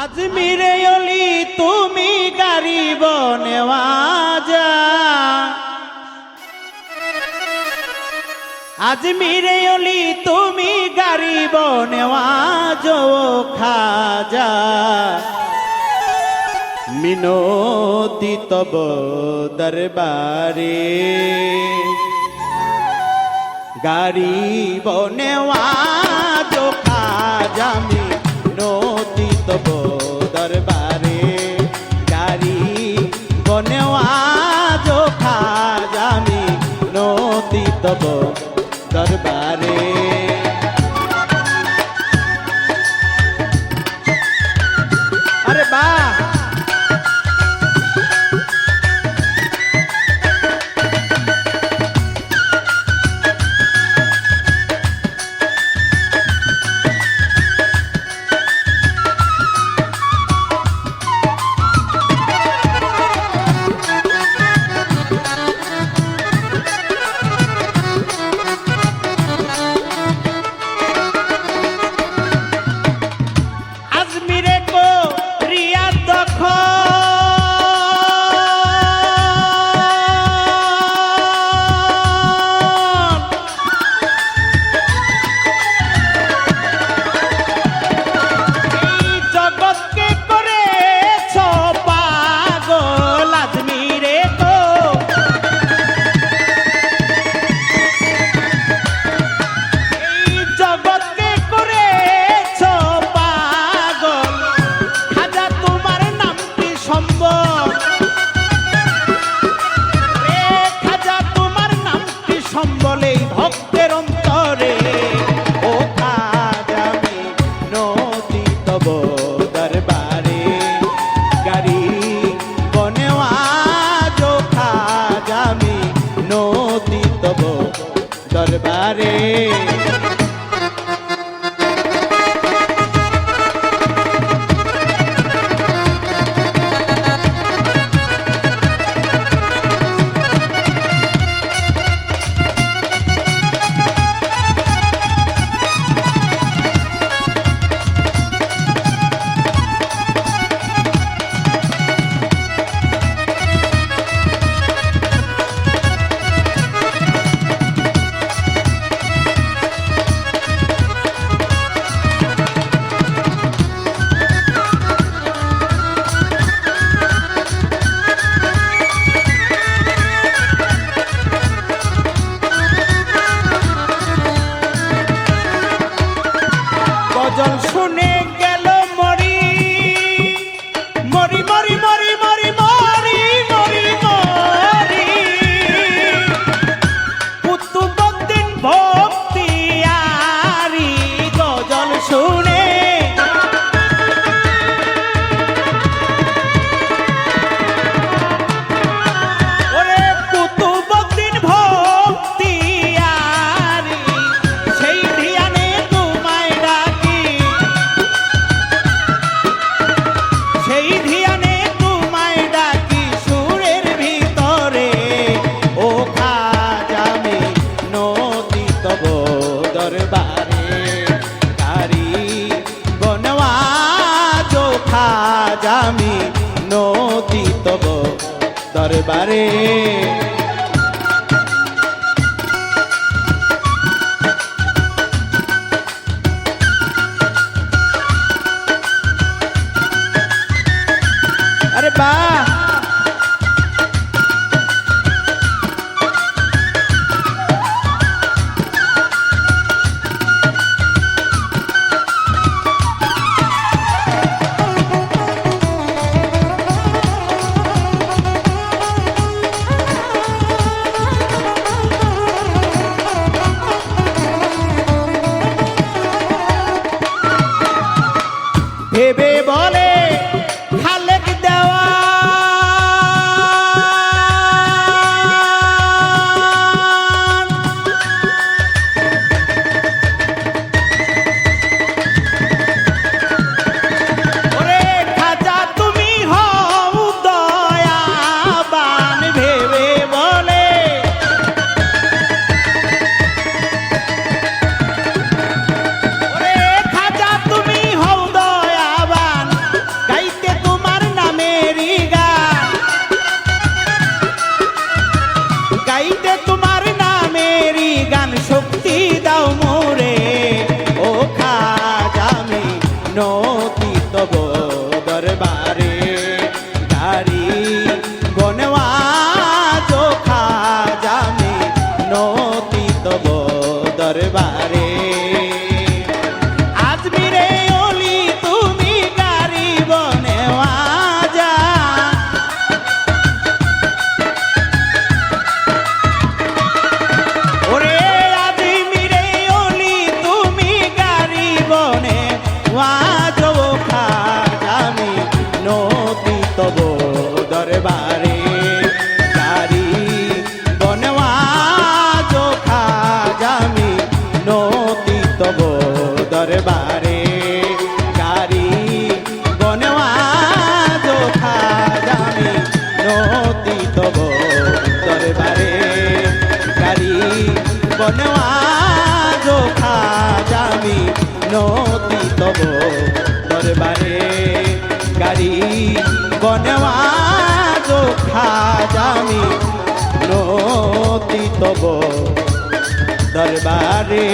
আজমিরে অলি, তুমি গারিব আজ আজমিরে অলি, তুমি গারিব নেওয়াজ খাজা। মিনতি তব দরবারে। গারিব নেওয়াজ খাজা দরবারে। দরবারে তারি বনওয়া চোখা জামি নদী তব দরবারে ভেবে বলে নতি তব দরবারে, গাড়ি বনওয়া জো খাজামি নতি তব দরবারে, গাড়ি বনওয়া জো খাজামি নতি তব দরবারে, গাড়ি বনওয়া জো খাজামি নতি তব দরবারে।